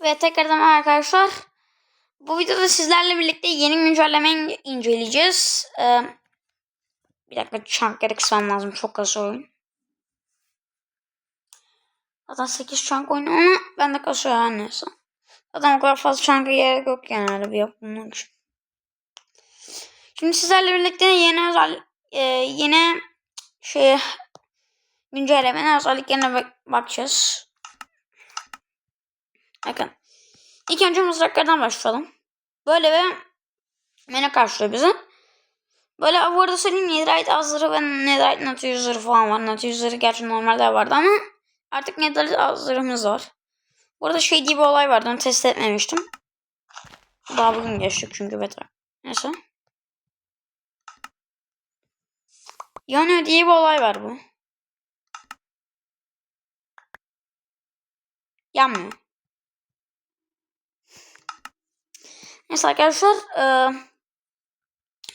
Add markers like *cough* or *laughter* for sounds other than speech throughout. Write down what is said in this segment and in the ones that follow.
Ve tekrardan arkadaşlar. Bu videoda sizlerle birlikte yeni güncellemeyi inceleyeceğiz. Ee, bir dakika çankları kısmam lazım. Çok kısa oyun. Zaten 8 çank oyunu ama ben de kasıyor her neyse. Zaten o kadar fazla çanka gerek yok yani bir yapımlar için. Şimdi sizlerle birlikte yeni özel e, yeni şey güncellemenin özelliklerine bak- bakacağız. Bakın. İlk önce mızraklardan başlayalım. Böyle bir menü karşılıyor bizi. Böyle bu arada söyleyeyim Netherite azları ve Netherite Nat yüzleri falan var. Nat yüzleri gerçi normalde vardı ama artık Netherite azlarımız var. Bu arada şey diye bir olay vardı onu test etmemiştim. Daha bugün geçtik çünkü beta. Neyse. Yanıyor diye bir olay var bu. Yanmıyor. Neyse arkadaşlar. eee,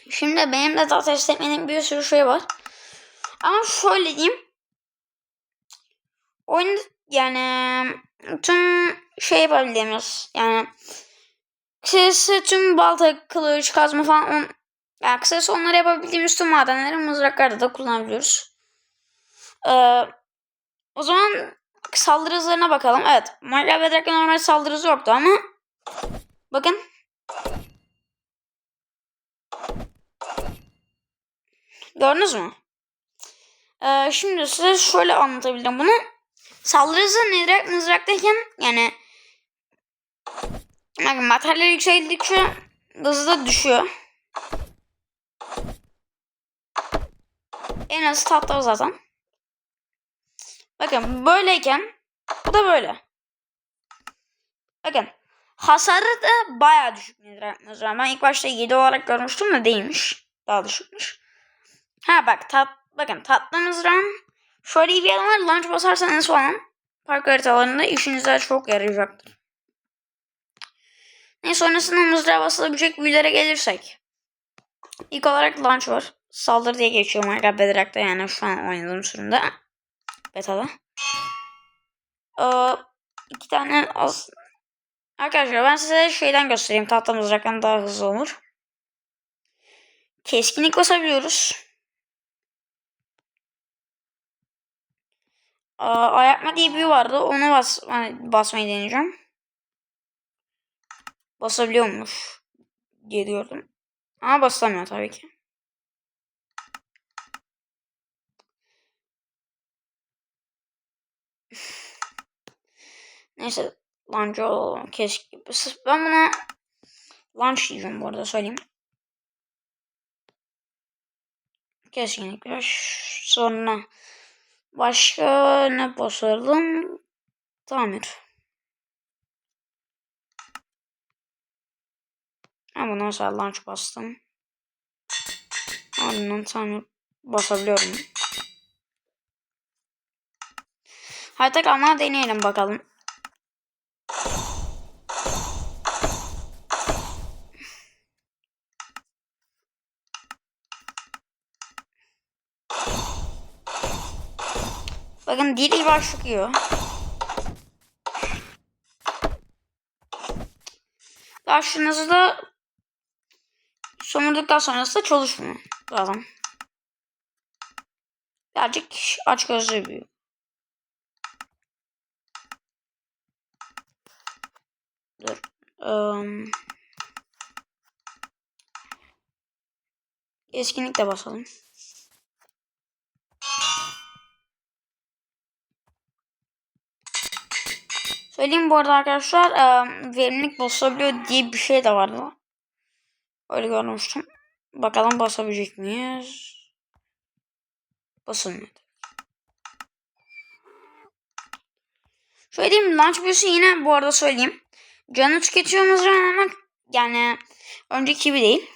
şimdi benim de daha test etmediğim bir sürü şey var. Ama şöyle diyeyim. Oyun yani tüm şey yapabildiğimiz yani kısacası tüm balta, kılıç, kazma falan on, yani kısacası onları yapabildiğimiz tüm madenleri mızraklarda da kullanabiliyoruz. Ee, o zaman saldırı hızlarına bakalım. Evet. Minecraft Bedrock'ta normal saldırı hızı yoktu ama bakın Gördünüz mü? Ee, şimdi size şöyle anlatabilirim bunu. Saldırı hızı mızrak, mızraktayken yani bakın materyal yükseldikçe hızı da düşüyor. En az tatlı zaten. Bakın böyleyken bu da böyle. Bakın hasarı da bayağı düşük mızrak. Ben ilk başta 7 olarak görmüştüm de değilmiş. Daha düşükmüş. Ha bak tat, bakın tatlı mızrağın şöyle bir yanı var. Launch basarsanız falan park haritalarında işinize çok yarayacaktır. Neyse sonrasında mızrağa basılabilecek büyülere gelirsek. İlk olarak launch var. Saldırı diye geçiyor Minecraft Bedrock'ta yani şu an oynadığım sürümde. Beta'da. Ee, iki tane az... Arkadaşlar ben size şeyden göstereyim. Tahta mızraktan daha hızlı olur. Keskinlik basabiliyoruz. Ayakma diye bir vardı. Onu bas hani basmayı deneyeceğim. Basabiliyormuş diye gördüm. Ama basamıyor tabii ki. *laughs* Neyse. Launch olalım. Keşke. Ben buna launch diyeceğim bu arada söyleyeyim. Kesinlikle. Sonra başka ne basalım? Tamir. Bundan sonra launch bastım. Ardından tamir basabiliyorum. Hadi tekrar deneyelim bakalım. Bakın dili başlıyor. Daha şunası da somurduktan sonrası da çalışmıyor zaten. Birazcık aç gözlü büyüyor. Dur. Um, eskinlik basalım. Söyleyeyim bu arada arkadaşlar e, verimlilik basabiliyor diye bir şey de vardı. Öyle görmüştüm. Bakalım basabilecek miyiz? Basılmıyor. Şöyle diyeyim launch büyüsü yine bu arada söyleyeyim. Canı tüketiyor mızrağın ama yani önceki gibi değil.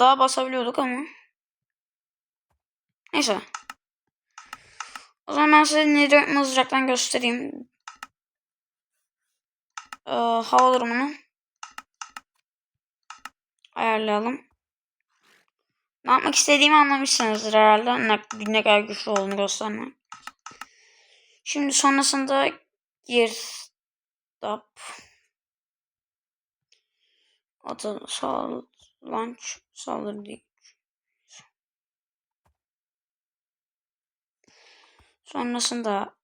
Daha basabiliyorduk ama. Neyse. O zaman ben size neri mızraktan göstereyim. Ee, hava durumunu ayarlayalım. Ne yapmak istediğimi anlamışsınızdır herhalde. Ne, ne kadar güçlü olduğunu göstermek. Şimdi sonrasında gir dap atı sal launch saldırı değil. Sonrasında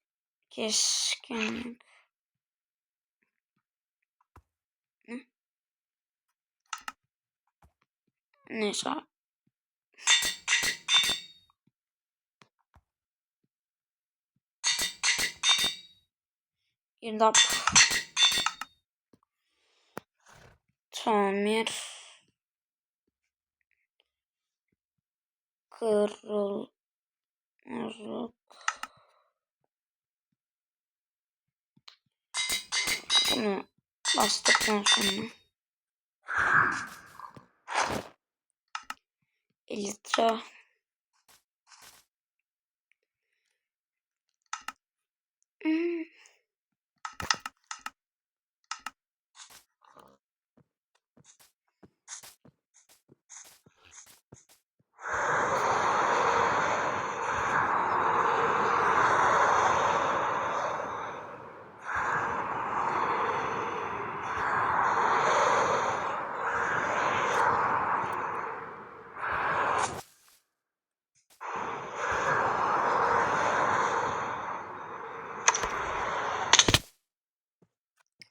keskinlik Ne? Neyse. Girdap. Tamir. Kırılmazlık. Bunu bastıktan sonra. Litre.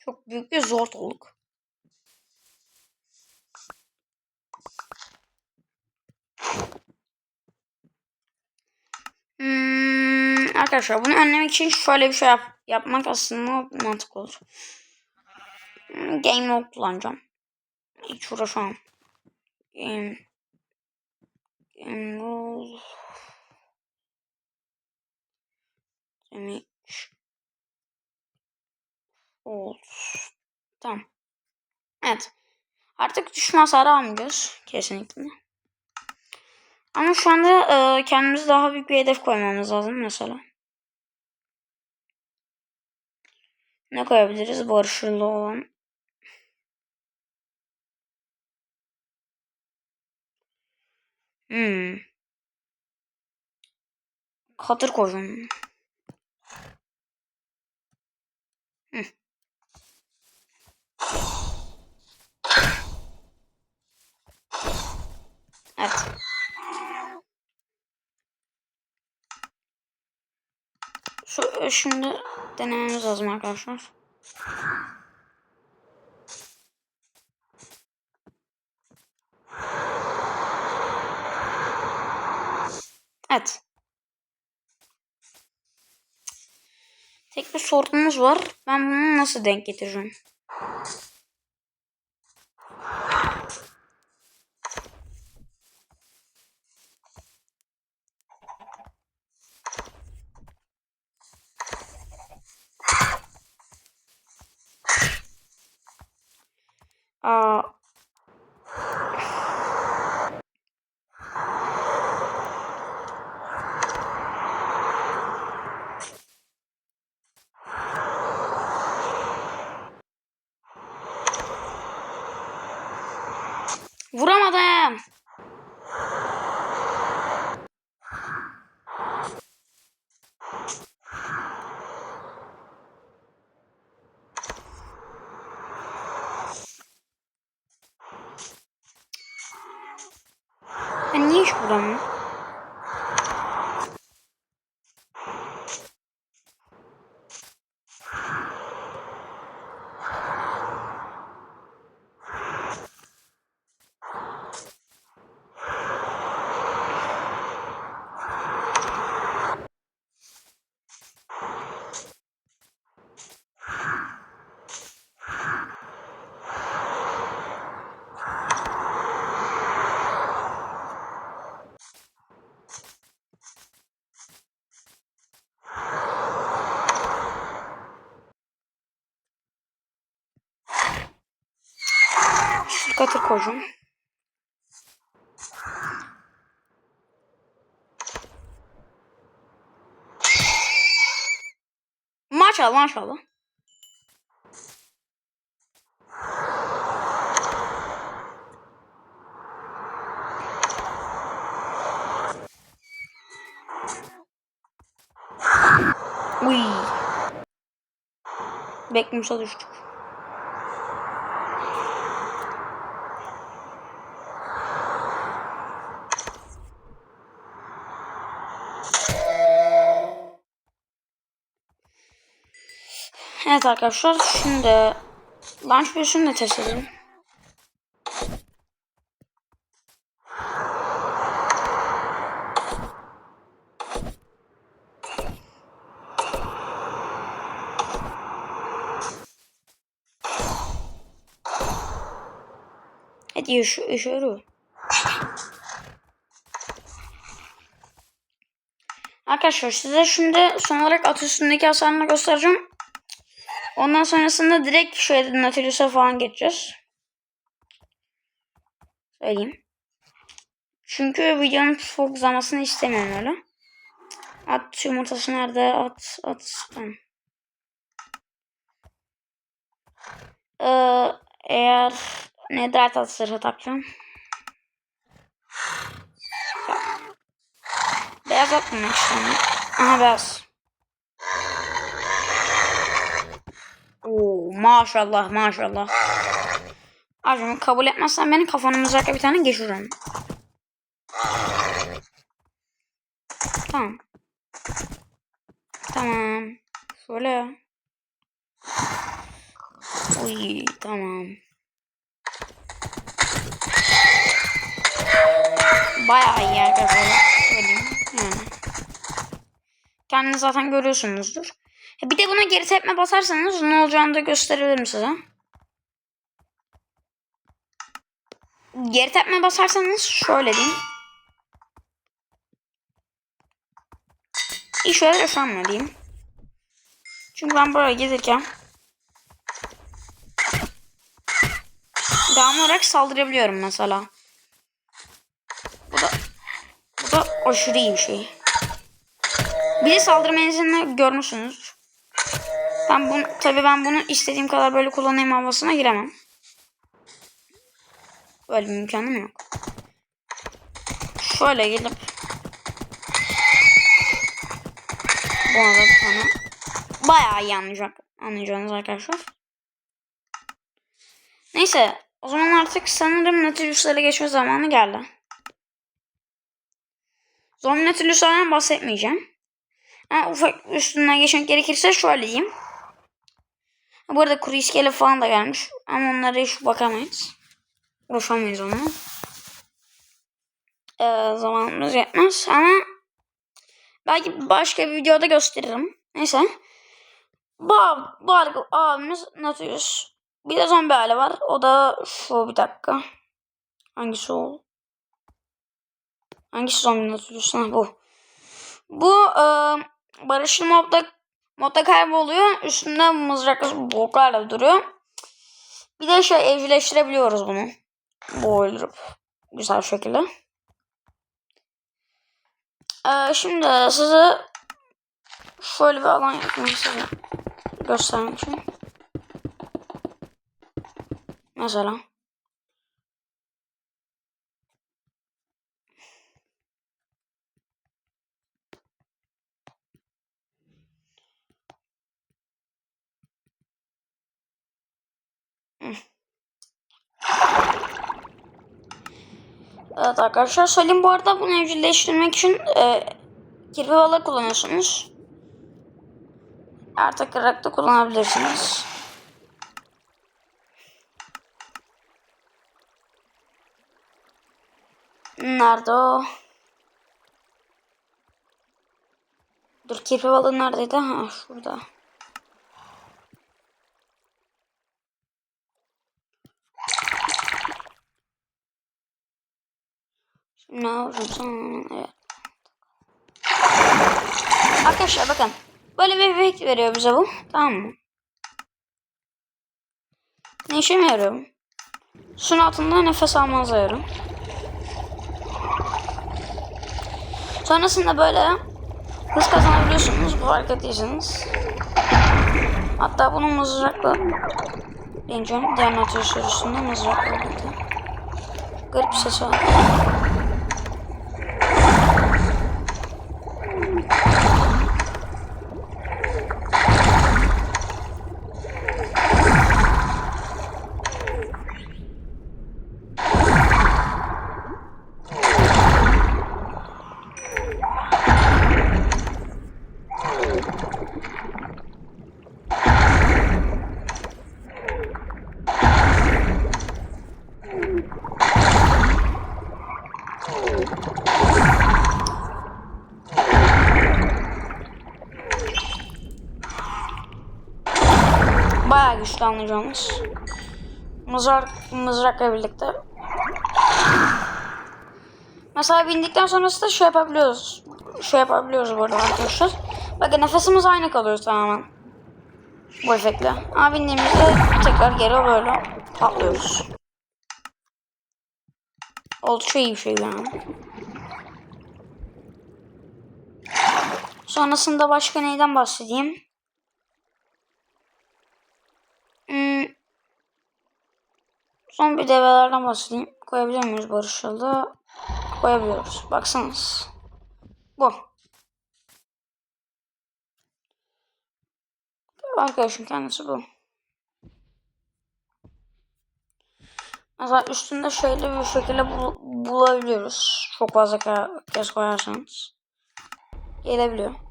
Çok büyük bir zor. Hmm, arkadaşlar bunu önlemek için şöyle bir şey yap yapmak aslında mantıklı olur. Hmm, Game mode kullanacağım. Hiç uğraşamam. Game Game rule Damage False Tamam. Evet. Artık düşme hasarı almayacağız. Kesinlikle. Ama şu anda e, kendimize daha büyük bir hedef koymamız lazım mesela. Ne koyabiliriz? Barışırlı olan. Hmm. Katır koyacağım. Evet. Şu, şimdi denememiz lazım arkadaşlar. Evet. Tek bir sorunumuz var. Ben bunu nasıl denk getireceğim? Aa, vuramadım. Ben niye hiç vuramıyorum? Katır koyacağım. Maşallah maşallah. Uy. Bekmuşa düştük. Evet arkadaşlar şimdi launch büyüsünü de test edelim. Hadi yaşa yaşıyor. Arkadaşlar size şimdi son olarak at üstündeki hasarını göstereceğim. Ondan sonrasında direkt şöyle Nautilus'a falan geçeceğiz. Söyleyeyim. Çünkü videonun çok uzamasını istemiyorum öyle. At yumurtası nerede? At, at. Ee, eğer ne dert at zırhı takacağım. Beyaz atmamak istiyorum. Aha beyaz. Oo, maşallah maşallah. Abi kabul etmezsen beni kafanı mızrakla bir tane geçiririm. Tamam. Tamam. Şöyle. Uy tamam. Bayağı iyi arkadaşlar. Yani. Kendiniz zaten görüyorsunuzdur. Bir de buna geri tepme basarsanız ne olacağını da gösterebilirim size. Geri tepme basarsanız şöyle diyeyim. İyi şöyle yaşanma diyeyim. Çünkü ben böyle gezirken devamlı olarak saldırabiliyorum mesela. Bu da bu da aşırı iyi bir şey. Bir de saldırı menzilini görmüşsünüz. Ben bunu tabii ben bunu istediğim kadar böyle kullanayım havasına giremem. Böyle bir imkanım yok. Şöyle gelip bu arada tane bayağı iyi anlayacağınız arkadaşlar. Neyse o zaman artık sanırım Nautilus'lara geçme zamanı geldi. Zombi Nautilus'lardan bahsetmeyeceğim. Ha, ufak üstünden geçmek gerekirse şöyle diyeyim. Bu arada kuru iskele falan da gelmiş. Ama onlara hiç bakamayız. Uğraşamayız ona. Ee, zamanımız yetmez ama belki başka bir videoda gösteririm. Neyse. Bu, bu abimiz Nautilus. Bir de zombi hali var. O da şu bir dakika. Hangisi o? Hangisi zombi Nautilus? Ha, bu. Bu e, barışlı modda modda kayboluyor. Üstünde mızraklı bloklarla duruyor. Bir de şey evcilleştirebiliyoruz bunu. Bu öldürüp güzel şekilde. Ee, şimdi size şöyle bir alan yapmak size göstermek için. Mesela. Evet arkadaşlar söyleyeyim bu arada bunu evcilleştirmek için e, kirpi balığı kullanıyorsunuz. Artık kırak da kullanabilirsiniz. Nerede o? Dur kirpi balığı neredeydi? Ha şurada. Ne yapacağım? Evet. Arkadaşlar bakın. Böyle bir efekt veriyor bize bu. Tamam mı? Ne işime yarıyor? Suyun altında nefes almanıza yarıyor. Sonrasında böyle hız kazanabiliyorsunuz bu hareketliyseniz. Hatta bunu mızrakla deneyeceğim. Diğer notör sürüsünde mızrakla birlikte. Garip ses var. Bayağı güçlü anlayacağınız. Mızrak, mızrakla birlikte. Mesela bindikten sonrasında şey yapabiliyoruz. Şey yapabiliyoruz burada arkadaşlar. Bakın nefesimiz aynı kalıyor tamamen. Bu efektle. Ama bindiğimizde tekrar geri böyle patlıyoruz. Oldukça iyi bir şey yani. Sonrasında başka neyden bahsedeyim? Hmm. Son bir develerden bahsedeyim. Koyabiliyor muyuz barışalda? Koyabiliyoruz. Baksanız. Bu. Arkadaşın kendisi bu. Mesela üstünde şöyle bir şekilde bul bulabiliyoruz. Çok fazla ke- kez koyarsanız. Gelebiliyor.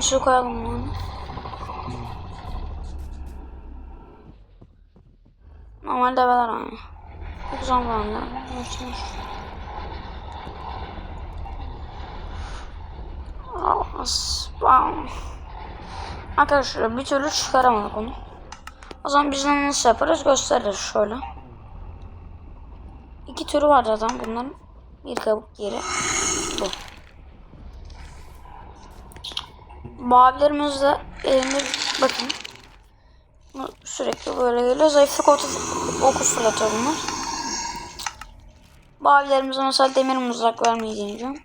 Şu koyalım bunu. Normal develer aynı. Çok güzel. Görüşürüz. Bam. Arkadaşlar bir türlü çıkaramadık onu. O zaman biz nasıl yaparız gösteririz şöyle. İki türü var zaten bunların. Bir kabuk yeri. Bu. Mavilerimiz de elinde bakın. Sürekli böyle geliyor. Zayıflık oku, oku fırlatıyor bunlar. Mavilerimize mesela demir mızrak vermeyi deneyeceğim.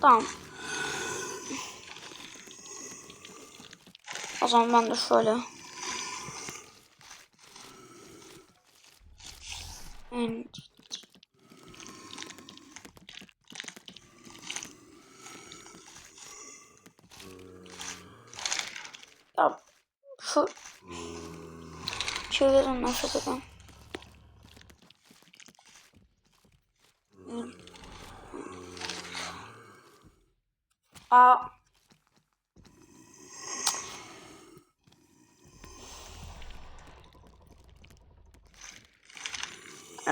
Tamam. O zaman ben de şöyle. And ya şu şeylerin nefret eden. Aa.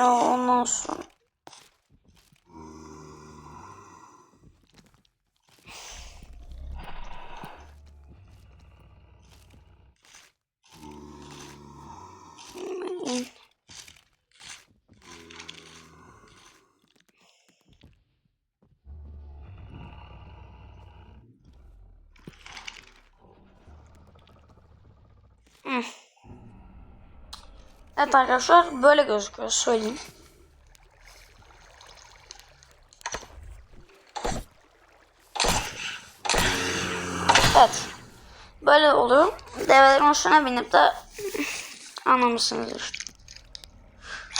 Ya ondan sonra. Evet arkadaşlar böyle gözüküyor söyleyeyim. Evet. Böyle oluyor. Develerin hoşuna binip de anlamışsınızdır.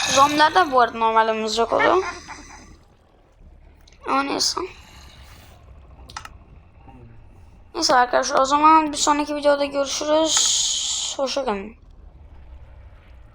Zombiler de bu arada normalde mızrak oluyor. Ama neyse. Neyse arkadaşlar o zaman bir sonraki videoda görüşürüz. Hoşçakalın.